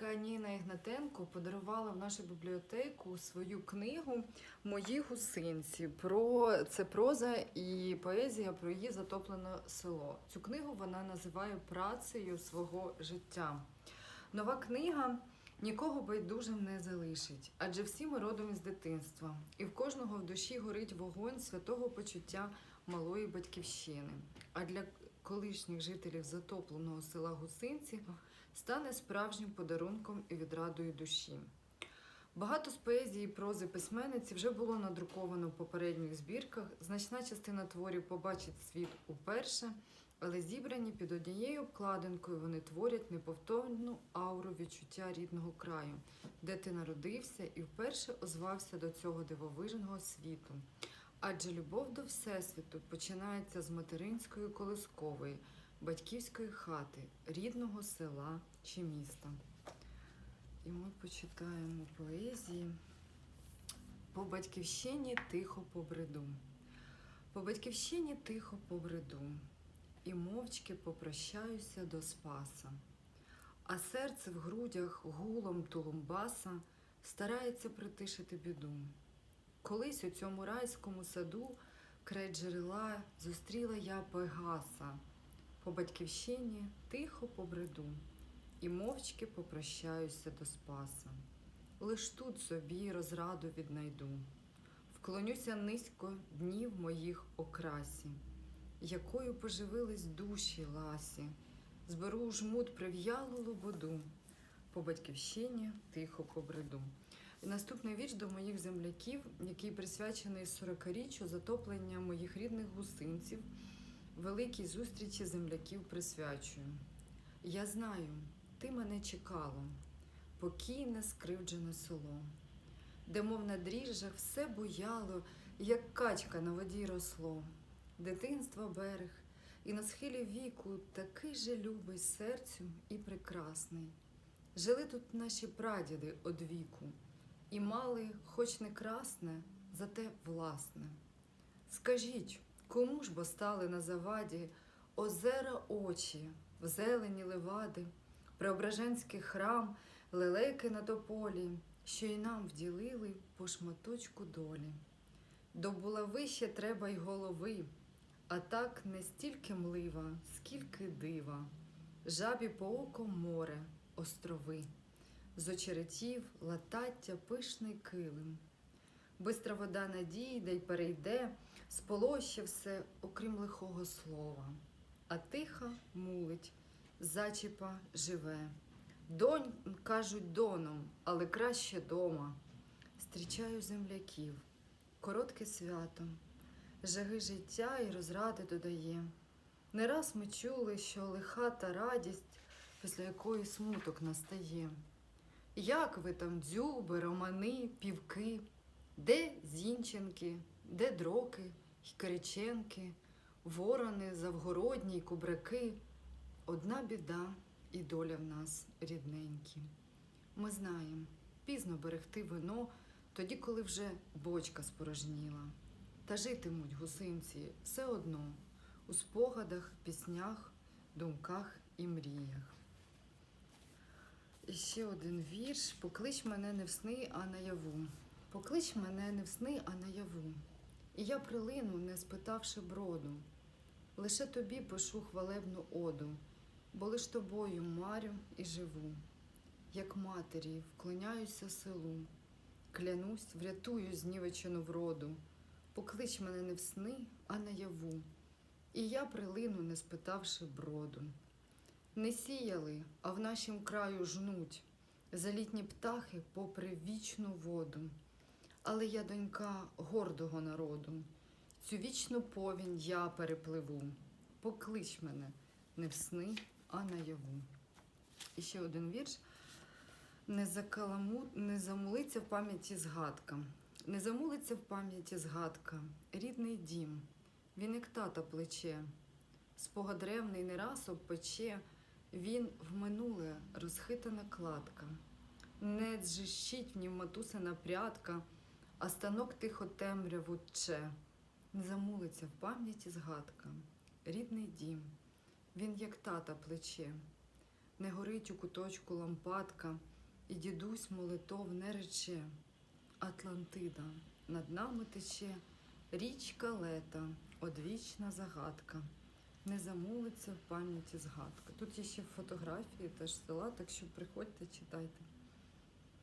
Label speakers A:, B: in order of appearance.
A: авторка Ніна Ігнатенко подарувала в нашу бібліотеку свою книгу Мої гусинці. Про це проза і поезія про її затоплене село. Цю книгу вона називає працею свого життя. Нова книга нікого байдужим не залишить, адже всі ми родом із дитинства, і в кожного в душі горить вогонь святого почуття малої батьківщини. А для колишніх жителів затопленого села Гусинці стане справжнім подарунком і відрадою душі. Багато з поезії і прози письменниці вже було надруковано в попередніх збірках. Значна частина творів побачить світ уперше, але зібрані під однією обкладинкою вони творять неповторну ауру відчуття рідного краю, де ти народився і вперше озвався до цього дивовижного світу. Адже любов до Всесвіту починається з материнської колискової, батьківської хати, рідного села чи міста. І ми почитаємо поезії. По батьківщині тихо побреду. По батьківщині тихо побреду, і мовчки попрощаюся до спаса. А серце в грудях гулом тулумбаса старається притишити біду. Колись у цьому райському саду край джерела зустріла я Пегаса. По батьківщині тихо побреду і мовчки попрощаюся до спаса. Лиш тут собі розраду віднайду, вклонюся низько днів моїх окрасі, якою поживились душі ласі, зберу жмут прив'ялу лободу, по батьківщині тихо побреду. І наступний вірш до моїх земляків, який присвячений 40-річчю затоплення моїх рідних гусинців, великій зустрічі земляків присвячую. Я знаю, ти мене чекало, покійне скривджене село, де, мов на дріжджах, все буяло, як качка на воді росло, дитинства берег, і на схилі віку такий же любий серцю і прекрасний. Жили тут наші прадіди од віку, і мали, хоч не красне, зате власне. Скажіть, кому ж бо стали на заваді озера очі, в зелені левади, Преображенський храм, лелеки на тополі, що й нам вділили по шматочку долі. До булави ще треба й голови, а так не стільки млива, скільки дива, жабі по око море, острови, з очеретів латаття пишний килим. Бистра вода надійде й перейде, сполоще все, окрім лихого слова, а тиха мулить зачіпа живе. Донь, кажуть, доном, але краще дома. Зустрічаю земляків, коротке свято, жаги життя і розради додає. Не раз ми чули, що лиха та радість, після якої смуток настає. Як ви там, дзюби, романи, півки, де зінченки, де дроки й кириченки, ворони, завгородні й кубраки. Одна біда і доля в нас рідненькі. Ми знаємо, пізно берегти вино, тоді, коли вже бочка спорожніла. Та житимуть гусинці все одно у спогадах, піснях, думках і мріях. І ще один вірш. Поклич мене не в сни, а наяву. Поклич мене не в сни, а наяву. І я прилину, не спитавши броду. Лише тобі пишу хвалебну оду бо лиш тобою марю і живу, як матері, вклоняюся селу, клянусь, врятую знівечену вроду, поклич мене не в сни, а наяву, і я прилину, не спитавши броду. Не сіяли, а в нашім краю жнуть залітні птахи попри вічну воду. Але я донька гордого народу, цю вічну повінь я перепливу. Поклич мене не в сни, а наяву. І ще один вірш. Не, закаламу... не замулиться в пам'яті згадка. Не замулиться в пам'яті згадка. Рідний дім, він як тата плече, спогад ревний не раз обпече, він в минуле розхитана кладка. Не дзжищить в нім матусина прядка, а станок тихо темряву тче. Не замулиться в пам'яті згадка. Рідний дім. Він як тата плече, не горить у куточку лампадка, і дідусь молитов не рече. Атлантида над нами тече, річка лета, одвічна загадка. Не замулиться в пам'яті згадка. Тут є ще фотографії теж села, так що приходьте, читайте.